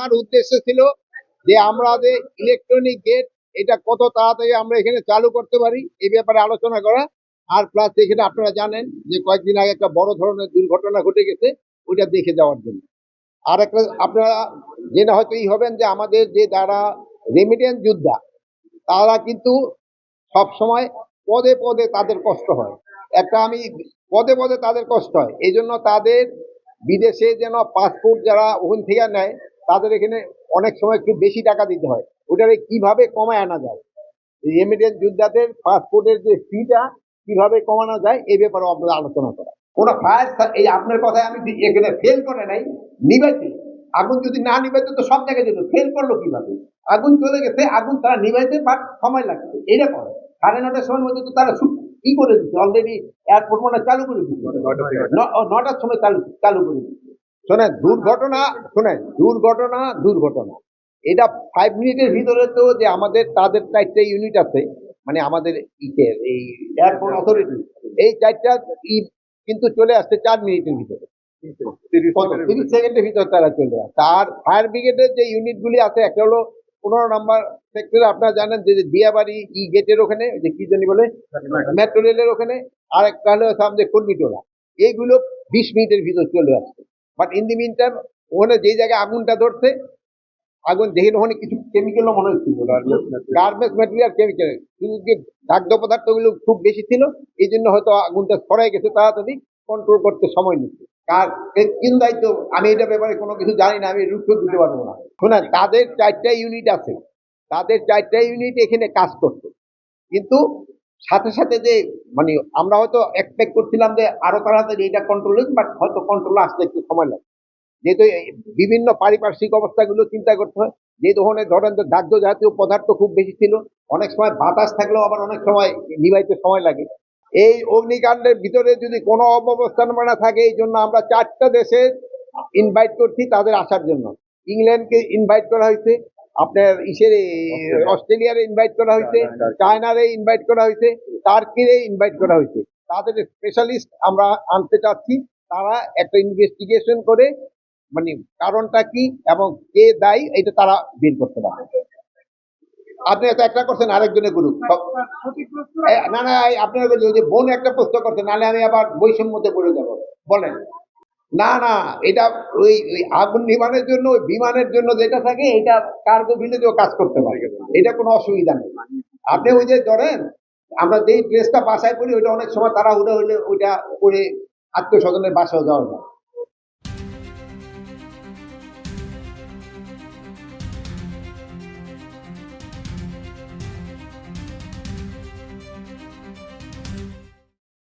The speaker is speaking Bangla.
আসার উদ্দেশ্য ছিল যে আমরা যে ইলেকট্রনিক গেট এটা কত তাড়াতাড়ি আমরা এখানে চালু করতে পারি এই ব্যাপারে আলোচনা করা। আর প্লাস এখানে আপনারা জানেন যে কয়েকদিন আগে একটা বড় ধরনের দুর্ঘটনা ঘটে গেছে, ওইটা দেখে যাওয়ার জন্য। আর একটা, আপনারা জেনে হয়তো এই হবেন যে আমাদের যে যারা রেমিডিয়ান যোদ্ধা, তারা কিন্তু সব সময় পদে পদে তাদের কষ্ট হয়। একটা আমি, পদে পদে তাদের কষ্ট হয়। এই জন্য তাদের বিদেশে যেন পাসপোর্ট যারা ওখান থেকে নেয় তাদের এখানে অনেক সময় একটু বেশি টাকা দিতে হয়। ওটারে কীভাবে কমায় আনা যায়? রেমিডিয়ান যোদ্ধাদের পাসপোর্টের যে ফিটা কীভাবে কমানো যায় এই ব্যাপারে আমরা আলোচনা করা। ওরা ফায়ার এই আপনার কথায় আমি এখানে ফেল করে নাই নিবাইতে আগুন যদি না নিবাইতে তো সব জায়গায় যেত। ফেল করল কীভাবে? আগুন চলে গেছে আগুন তারা নিবাইতে বাট সময় লাগছে। এটা করে। সাড়ে নটার সময়ের মধ্যে তো তারা ই করে দিচ্ছে? অলরেডি এয়ারপোর্ট মনে চালু করে দিচ্ছে। নটার সময় চালু চালু করে দিচ্ছে। শোনেন দুর্ঘটনা শোনেন দুর্ঘটনা দুর্ঘটনা। এটা ফাইভ মিনিটের ভিতরে তো যে আমাদের তাদের চারটে ইউনিট আছে মানে আমাদের ইটের এই এয়ারপোর্ট অথরিটি এই চারটা কিন্তু চলে আসছে চার মিনিটের ভিতরে। তিরিশ সেকেন্ডের ভিতরে। তারা চলে আসছে আর ফায়ার ব্রিগেডের যে ইউনিটগুলি আছে একটা হলো পনেরো নম্বর সেক্টরে আপনারা জানেন যে দিয়াবাড়ি ই গেটের ওখানে যে কি জানি বলে? মেট্রো রেলের ওখানে আর একটা হলো সামনে কর্মীটোলা এইগুলো বিশ মিনিটের ভিতর চলে আসছে। But in the mean time ওখানে যে জায়গায় আগুনটা ধরছে আগুন দেখে ওখানে কিছু কেমিক্যালও মনে হচ্ছিল। গার্মেন্টস ম্যাটেরিয়াল কেমিক্যাল কিন্তু যে দাগ্ধ পদার্থগুলো খুব বেশি ছিল এই জন্য হয়তো আগুনটা ছড়াই গেছে তাড়াতাড়ি কন্ট্রোল করতে সময় নিচ্ছে। কার কে- কোন দায়িত্ব আমি এটা ব্যাপারে কোনো কিছু জানি না আমি রুখ দিতে পারব না। শোনেন তাদের চারটা ইউনিট আছে। তাদের চারটা ইউনিট এখানে কাজ করছে। কিন্তু সাথে সাথে যে মানে আমরা হয়তো এক্সপেক্ট করছিলাম যে আরও তাড়াতাড়ি এটা কন্ট্রোল হয়েছে বাট হয়তো কন্ট্রোল আসতে একটু সময় লাগে। যেহেতু বিভিন্ন পারিপার্শ্বিক অবস্থাগুলো চিন্তা করতে হয়, যে ধরনের, ধরেন যে দাহ্য জাতীয় পদার্থ খুব বেশি ছিল, অনেক সময় বাতাস থাকলেও আবার অনেক সময় নিবাইতে সময় লাগে। এই অগ্নিকাণ্ডের ভিতরে যদি কোনো অব্যবস্থাপনা থাকে, এই জন্য আমরা চারটা দেশে ইনভাইট করছি তাদের আসার জন্য। ইংল্যান্ডকে ইনভাইট করা হয়েছে আপনার ইসের অস্ট্রেলিয়ারে ইনভাইট করা হয়েছে চায়নারে ইনভাইট করা হয়েছে টার্কিরে ইনভাইট করা হয়েছে। তাদের স্পেশালিস্ট আমরা আনতে চাচ্ছি তারা একটা ইনভেস্টিগেশন করে মানে কারণটা কি এবং কে দায়ী এটা তারা বের করতে পারবে। আপনি তো একটা করছেন আরেকজনে করুক সব- এ, না না আপনার যে বোন একটা প্রশ্ন করছে নাহলে আমি আবার বৈষম্যতে পড়ে যাব। বলেন। না না, এটা ওই ওই আগুন নিবানের জন্য, ওই বিমানের জন্য যেটা থাকে, এটা কার্গো ভিলেজেও কাজ করতে পারে। এটা কোনো অসুবিধা নেই। আপনি ওই যে ধরেন, আমরা যেই ড্রেসটা বাসায় পড়ি ওইটা অনেক সময় তারা উঠে হলে ওইটা করে আত্মীয় স্বজনের বাসায় যাওয়া যায়।